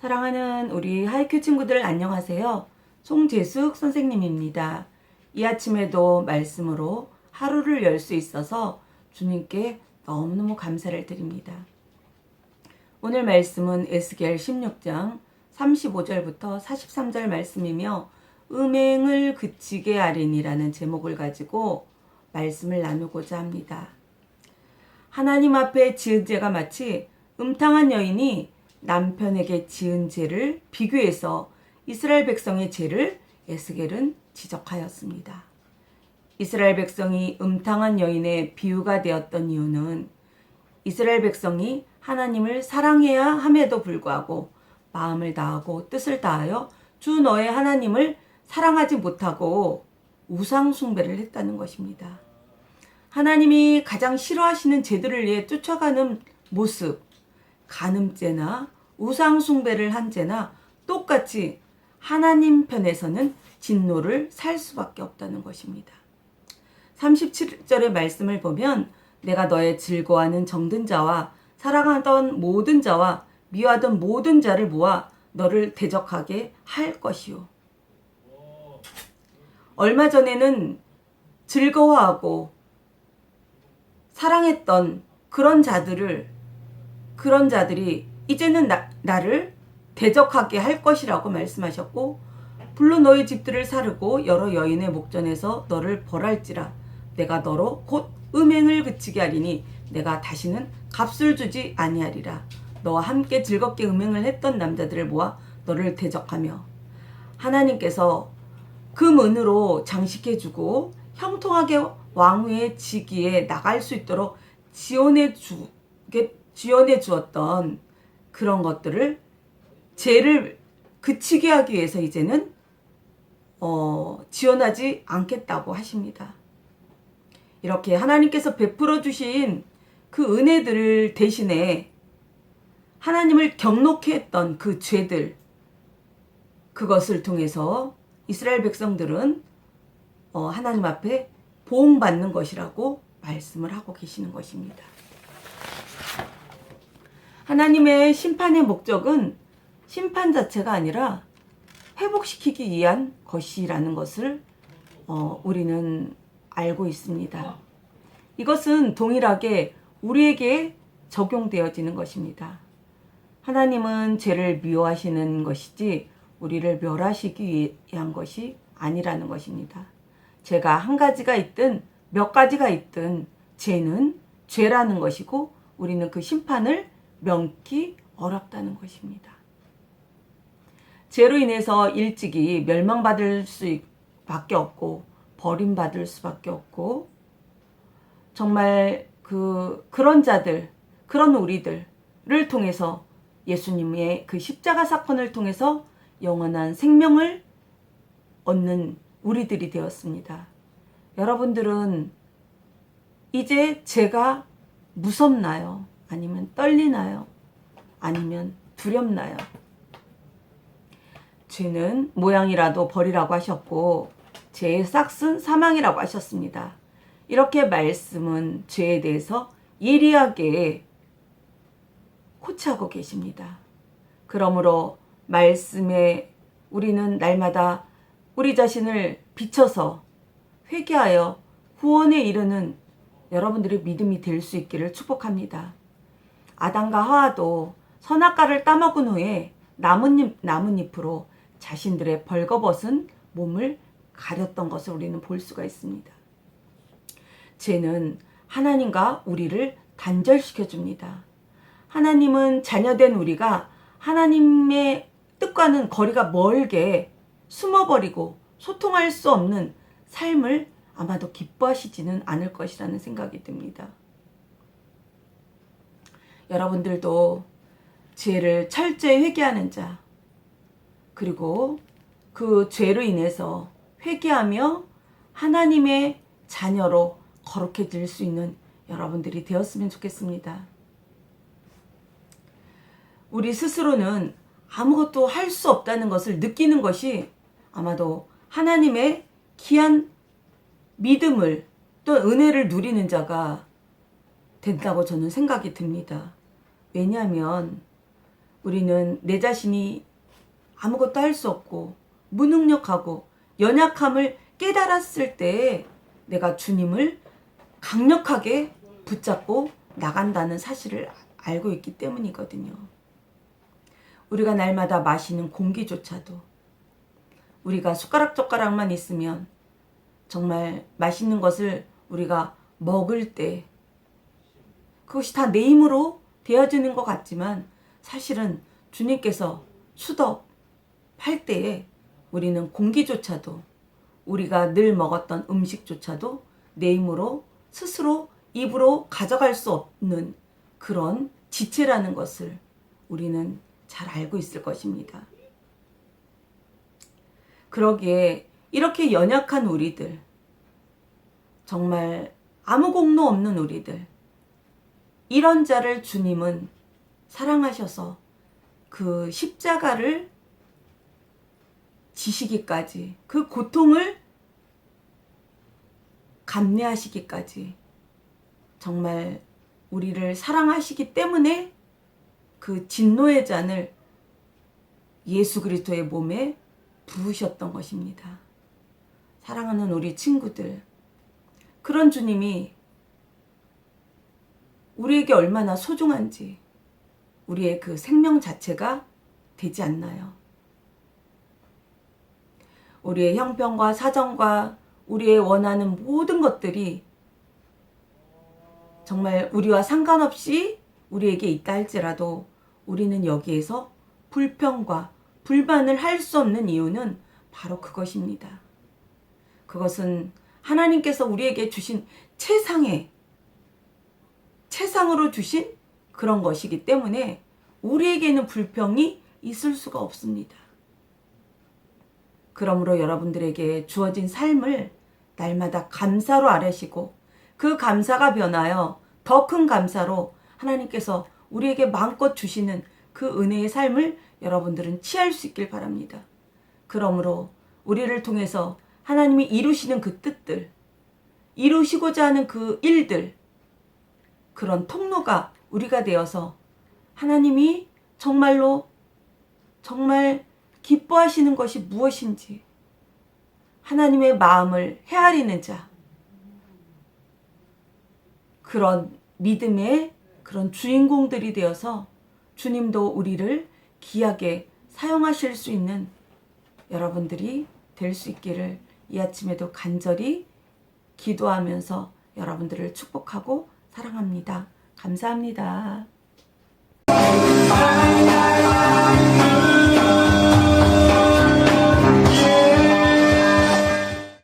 사랑하는 우리 하이큐 친구들 안녕하세요. 송재숙 선생님입니다. 이 아침에도 말씀으로 하루를 열 수 있어서 주님께 너무너무 감사를 드립니다. 오늘 말씀은 에스겔 16장 35절부터 43절 말씀이며 음행을 그치게 하리니라는 제목을 가지고 말씀을 나누고자 합니다. 하나님 앞에 지은 죄가 마치 음탕한 여인이 남편에게 지은 죄를 비교해서 이스라엘 백성의 죄를 에스겔은 지적하였습니다. 이스라엘 백성이 음탕한 여인의 비유가 되었던 이유는 이스라엘 백성이 하나님을 사랑해야 함에도 불구하고 마음을 다하고 뜻을 다하여 주 너의 하나님을 사랑하지 못하고 우상 숭배를 했다는 것입니다. 하나님이 가장 싫어하시는 죄들을 위해 쫓아가는 모습, 간음죄나 우상 숭배를 한 죄나 똑같이 하나님 편에서는 진노를 살 수밖에 없다는 것입니다. 37절의 말씀을 보면 내가 너의 즐거워하는 정든 자와 사랑하던 모든 자와 미워하던 모든 자를 모아 너를 대적하게 할 것이요. 얼마 전에는 즐거워하고 사랑했던 그런 자들을 그런 자들이 이제는 나, 나를 대적하게 할 것이라고 말씀하셨고 불로 너희 집들을 사르고 여러 여인의 목전에서 너를 벌할지라. 내가 너로 곧 음행을 그치게 하리니 내가 다시는 값을 주지 아니하리라. 너와 함께 즐겁게 음행을 했던 남자들을 모아 너를 대적하며 하나님께서 금은으로 장식해주고 형통하게 왕위의 지기에 나갈 수 있도록 지원해 주게 지원해 주었던 그런 것들을 죄를 그치게 하기 위해서 이제는 어, 지원하지 않겠다고 하십니다. 이렇게 하나님께서 베풀어 주신 그 은혜들 대신에 하나님을 경록해 했던 그 죄들 그것을 통해서 이스라엘 백성들은 어, 하나님 앞에 보응받는 것이라고 말씀을 하고 계시는 것입니다. 하나님의 심판의 목적은 심판 자체가 아니라 회복시키기 위한 것이라는 것을 어, 우리는 알고 있습니다. 이것은 동일하게 우리에게 적용되어지는 것입니다. 하나님은 죄를 미워하시는 것이지 우리를 멸하시기 위한 것이 아니라는 것입니다. 죄가 한 가지가 있든 몇 가지가 있든 죄는 죄라는 것이고 우리는 그 심판을 명기 어렵다는 것입니다. 죄로 인해서 일찍이 멸망받을 수밖에 없고 버림받을 수밖에 없고 정말 그 그런 자들 그런 우리들을 통해서 예수님의 그 십자가 사건을 통해서 영원한 생명을 얻는 우리들이 되었습니다. 여러분들은 이제 제가 무섭나요? 아니면 떨리나요? 아니면 두렵나요? 죄는 모양이라도 버리라고 하셨고 죄의 싹은 사망이라고 하셨습니다. 이렇게 말씀은 죄에 대해서 예리하게 코치하고 계십니다. 그러므로 말씀에 우리는 날마다 우리 자신을 비춰서 회개하여 구원에 이르는 여러분들의 믿음이 될 수 있기를 축복합니다. 아담과 하와도 선악과를 따먹은 후에 나뭇잎, 나뭇잎으로 자신들의 벌거벗은 몸을 가렸던 것을 우리는 볼 수가 있습니다. 죄는 하나님과 우리를 단절시켜 줍니다. 하나님은 자녀된 우리가 하나님의 뜻과는 거리가 멀게 숨어버리고 소통할 수 없는 삶을 아마도 기뻐하시지는 않을 것이라는 생각이 듭니다. 여러분들도 죄를 철저히 회개하는 자, 그리고 그 죄로 인해서 회개하며 하나님의 자녀로 거룩해질 수 있는 여러분들이 되었으면 좋겠습니다. 우리 스스로는 아무것도 할 수 없다는 것을 느끼는 것이 아마도 하나님의 귀한 믿음을 또 은혜를 누리는 자가 된다고 저는 생각이 듭니다. 왜냐하면 우리는 내 자신이 아무것도 할 수 없고 무능력하고 연약함을 깨달았을 때 내가 주님을 강력하게 붙잡고 나간다는 사실을 알고 있기 때문이거든요. 우리가 날마다 마시는 공기조차도 우리가 숟가락 젓가락만 있으면 정말 맛있는 것을 우리가 먹을 때 그것이 다 내 힘으로 되어지는 것 같지만 사실은 주님께서 수덕할 때에 우리는 공기조차도 우리가 늘 먹었던 음식조차도 내 힘으로 스스로 입으로 가져갈 수 없는 그런 지체라는 것을 우리는 잘 알고 있을 것입니다. 그러기에 이렇게 연약한 우리들, 정말 아무 공로 없는 우리들, 이런 자를 주님은 사랑하셔서 그 십자가를 지시기까지, 그 고통을 감내하시기까지 정말 우리를 사랑하시기 때문에 그 진노의 잔을 예수 그리스도의 몸에 부으셨던 것입니다. 사랑하는 우리 친구들, 그런 주님이 우리에게 얼마나 소중한지 우리의 그 생명 자체가 되지 않나요? 우리의 형편과 사정과 우리의 원하는 모든 것들이 정말 우리와 상관없이 우리에게 있다 할지라도 우리는 여기에서 불평과 불만을 할 수 없는 이유는 바로 그것입니다. 그것은 하나님께서 우리에게 주신 최상의 최상으로 주신 그런 것이기 때문에 우리에게는 불평이 있을 수가 없습니다. 그러므로 여러분들에게 주어진 삶을 날마다 감사로 아뢰시고 그 감사가 변하여 더 큰 감사로 하나님께서 우리에게 마음껏 주시는 그 은혜의 삶을 여러분들은 취할 수 있길 바랍니다. 그러므로 우리를 통해서 하나님이 이루시는 그 뜻들, 이루시고자 하는 그 일들, 그런 통로가 우리가 되어서 하나님이 정말로 정말 기뻐하시는 것이 무엇인지 하나님의 마음을 헤아리는 자 그런 믿음의 그런 주인공들이 되어서 주님도 우리를 귀하게 사용하실 수 있는 여러분들이 될 수 있기를 이 아침에도 간절히 기도하면서 여러분들을 축복하고 사랑합니다. 감사합니다.